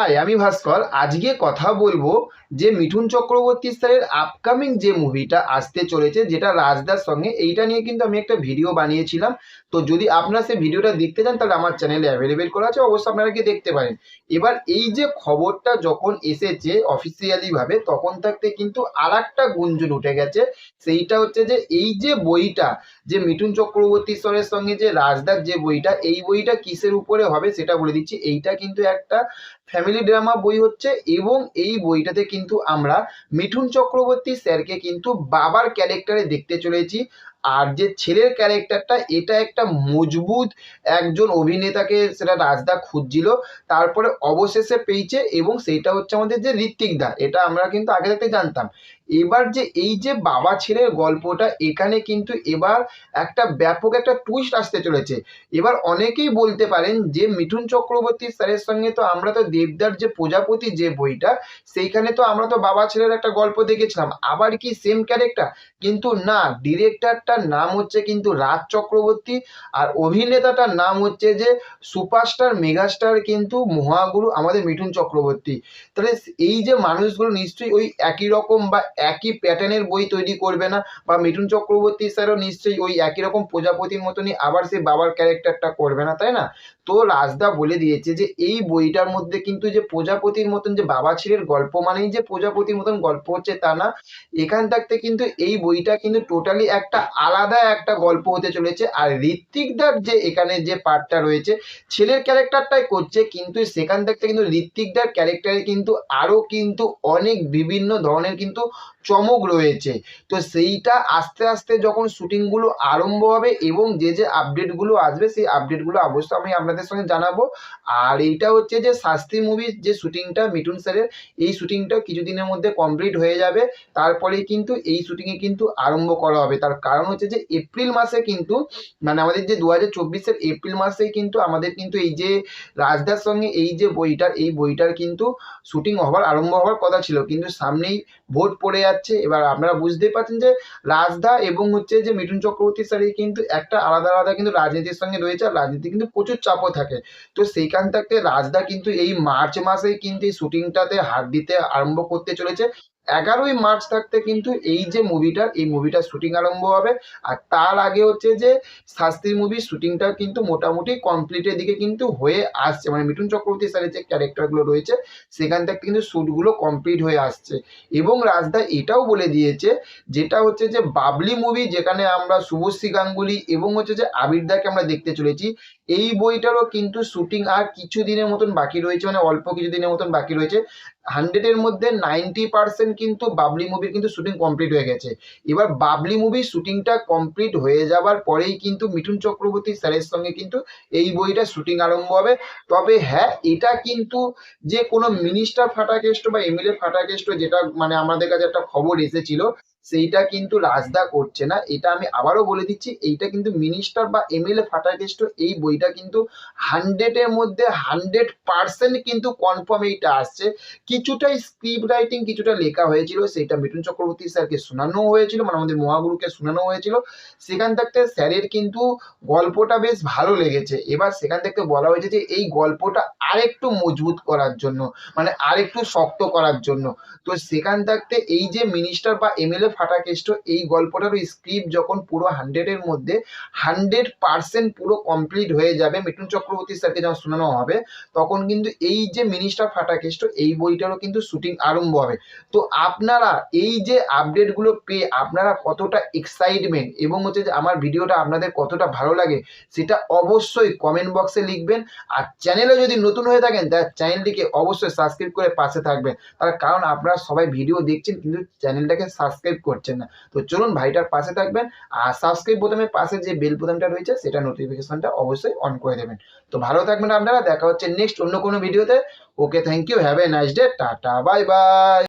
High আমি ভাস্কর, আজকে কথা বলব যে মিঠুন চক্রবর্তী স্যারের আপকামিং যে মুভিটা আসতে চলেছে, যেটা রাজদার সঙ্গে, এইটা নিয়ে কিন্তু আমি একটা ভিডিও বানিয়েছিলাম। তো যদি আপনারা সেই ভিডিওটা দেখতে চান, তাহলে আমার চ্যানেলে অ্যাভেলেবেল করা আছে, অবশ্যই আপনারা কি দেখতে পারেন। এবার এই যে খবরটা যখন এসেছে অফিসিয়ালি ভাবে তখন থাকতে কিন্তু আর একটা গুঞ্জন উঠে গেছে। সেইটা হচ্ছে যে, এই যে বইটা, যে মিঠুন চক্রবর্তী স্যারের সঙ্গে যে রাজদার যে বইটা, এই বইটা কিসের উপরে হবে সেটা বলে দিচ্ছি। এইটা কিন্তু একটা ফ্যামিলি ড্রামা বই হচ্ছে এবং এই বইটাতে কিন্তু আমরা মিঠুন চক্রবর্তী স্যারকে কিন্তু বাবার ক্যারেক্টারে দেখতে চলেছি। আর যে ছেলের ক্যারেক্টারটা, এটা একটা মজবুত একজন অভিনেতাকে সেটা রাজদা খুঁজছিল। তারপরে অবশেষে পেয়েছে এবং সেইটা হচ্ছে আমাদের যে ঋত্বিক দা, এটা আমরা কিন্তু আগে থেকে জানতাম। এবার যে এই যে বাবা ছেলের গল্পটা, এখানে কিন্তু এবার একটা ব্যাপক একটা টুইস্ট আসতে চলেছে। এবার অনেকেই বলতে পারেন যে মিঠুন চক্রবর্তী স্যারের সঙ্গে তো আমরা তো দেবদার যে প্রজাপতি যে বইটা, সেইখানে তো আমরা তো বাবা ছেলের একটা গল্প দেখেছিলাম। আবার কি সেম ক্যারেক্টার কিন্তু না ডিরেক্টরটার নাম হচ্ছে কিন্তু রাজ চক্রবর্তী আর অভিনেতাটার নাম হচ্ছে যে সুপারস্টার, মেগাস্টার কিন্তু মহাগুরু আমাদের মিঠুন চক্রবর্তী। তাহলে এই যে মানুষগুলো নিশ্চয়ই ওই একই রকম বা একই প্যাটার্নের বই তৈরি করবে না, বা মিঠুন চক্রবর্তী স্যারও নিশ্চয়ই ওই একই রকম প্রজাপতির মতনই আবার সে বাবার ক্যারেক্টারটা করবে না, তাই না? তো রাজদা বলে দিয়েছে যে, এই বইটার মধ্যে কিন্তু যে প্রজাপতির মতন যে বাবা ছেলের গল্প মানেই যে প্রজাপতির মতন গল্প হচ্ছে তা না। এখান থাকতে কিন্তু এই বইটা কিন্তু টোটালি একটা আলাদা একটা গল্প হতে চলেছে। আর ঋত্বিকদার যে এখানে যে পার্টটা রয়েছে, ছেলের ক্যারেক্টারটাই করছে, কিন্তু সেখান থাকতে কিন্তু ঋত্বিকদার ক্যারেক্টারে কিন্তু আরও কিন্তু অনেক বিভিন্ন ধরনের কিন্তু চমক রয়েছে। তো সেইটা আস্তে আস্তে যখন শুটিংগুলো আরম্ভ হবে এবং যে যে আপডেটগুলো আসবে, সেই আপডেটগুলো অবশ্যই আমি আপনাদের সঙ্গে জানাব। আর এইটা হচ্ছে যে শাস্তি মুভির যে শুটিংটা মিঠুন স্যারের, এই শুটিংটা কিছুদিনের মধ্যে কমপ্লিট হয়ে যাবে। তারপরেই কিন্তু এই শুটিংয়ে কিন্তু আরম্ভ করা হবে। তার কারণ হচ্ছে যে এপ্রিল মাসে কিন্তু মানে আমাদের যে দু হাজার চব্বিশের এপ্রিল মাসেই কিন্তু আমাদের কিন্তু এই যে রাজদার সঙ্গে এই যে বইটার, এই বইটার কিন্তু শুটিং হওয়ার আরম্ভ হওয়ার কথা ছিল। কিন্তু সামনেই ভোট পড়ে যাচ্ছে। এবার আপনারা বুঝতেই পারছেন যে রাজদা এবং হচ্ছে যে মিঠুন চক্রবর্তী স্যারের কিন্তু একটা আলাদা আলাদা কিন্তু রাজনীতির সঙ্গে রয়েছে। আর রাজনীতি কিন্তু প্রচুর চাপও থাকে। তো সেইখান থেকে রাজদা কিন্তু এই মার্চ মাসেই কিন্তু এই শুটিংটাতে হাত দিতে আরম্ভ করতে চলেছে। এগারোই মার্চ থাকতে কিন্তু এই যে মুভিটার এই মুভিটার শুটিং আরম্ভ হবে। আর তার আগে হচ্ছে যে, শাস্তির মুভির শুটিংটা কিন্তু মোটামুটি কমপ্লিটের দিকে কিন্তু হয়ে আসছে। মানে মিঠুন চক্রবর্তী স্যারের যে ক্যারেক্টারগুলো রয়েছে, সেখান থেকে কিন্তু শ্যুটগুলো কমপ্লিট হয়ে আসছে। এবং রাজদা এটাও বলে দিয়েছে, যেটা হচ্ছে যে, বাবলি মুভি যেখানে আমরা শুভশ্রী গাঙ্গুলি এবং হচ্ছে যে আবিরদাকে আমরা দেখতে চলেছি, এই বইটারও কিন্তু শুটিং আর কিছু দিনের মতন বাকি রয়েছে মানে অল্প কিছু দিনের মতন বাকি রয়েছে। হান্ড্রেডের মধ্যে নাইনটি পার্সেন্ট কিন্তু বাবলি মুভির কিন্তু শুটিং কমপ্লিট হয়ে গেছে। এবার বাবলি মুভির শুটিংটা কমপ্লিট হয়ে যাবার পরেই কিন্তু মিঠুন চক্রবর্তী স্যারের সঙ্গে কিন্তু এই বইটা শুটিং আরম্ভ হবে। তবে হ্যাঁ এটা কিন্তু যে কোনো মিনিস্টার ফাটাকেষ্ট বা এমএলএ ফাটাকেষ্ট যেটা মানে আমাদের কাছে একটা খবর এসেছিল সেইটা কিন্তু রাজদা করছে না। এটা আমি আবারও বলে দিচ্ছি, এইটা কিন্তু মিনিস্টার বা এমএলএ ফাটাকেষ্ট এই বইটা কিন্তু হান্ড্রেডের মধ্যে হান্ড্রেড পার্সেন্ট কিন্তু কনফার্ম এইটা আসছে। কিছুটা স্ক্রিপ্ট রাইটিং কিছুটা লেখা হয়েছিল সেটা মিঠুন চক্রবর্তী স্যারকে শোনানো হয়েছিল মানে আমাদের মহাগুরুকে শোনানো হয়েছিল। সেখান থাকতে স্যারের কিন্তু গল্পটা বেশ ভালো লেগেছে। এবার সেখান থেকে বলা হয়েছে যে এই গল্পটা আরেকটু মজবুত করার জন্য মানে আরেকটু শক্ত করার জন্য। তো সেখান থাকতে এই যে মিনিস্টার বা এমএলএ ফাটাকেষ্ট এই গল্পটারও স্ক্রিপ্ট যখন পুরো হান্ড্রেডের মধ্যে হান্ড্রেড পার্সেন্ট পুরো কমপ্লিট হয়ে যাবে মিঠুন চক্রবর্তী স্যারকে যখন শোনানো হবে, তখন কিন্তু এই যে মিনিস্টার ফাটাকেষ্ট এই বইটারও কিন্তু শুটিং আরম্ভ হবে। তো আপনারা এই যে আপডেটগুলো পেয়ে আপনারা কতটা এক্সাইটমেন্ট এবং হচ্ছে যে আমার ভিডিওটা আপনাদের কতটা ভালো লাগে, সেটা অবশ্যই কমেন্ট বক্সে লিখবেন। আর চ্যানেলে যদি নতুন হয়ে থাকেন তার চ্যানেলটিকে অবশ্যই সাবস্ক্রাইব করে পাশে থাকবেন। তার কারণ আপনারা সবাই ভিডিও দেখছেন, কিন্তু চ্যানেলটাকে সাবস্ক্রাইব করছেন না। তো চলুন ভাইটার পাশে থাকবেন আর সাবস্ক্রাইব বোতামের পাশে যে বেল বোতামটা রয়েছে, সেটা নোটিফিকেশনটা অবশ্যই অন করে দেবেন। তো ভালো থাকবেন আপনারা, দেখা হচ্ছে নেক্সট অন্য কোনো ভিডিওতে okay thank you have a nice day tata bye bye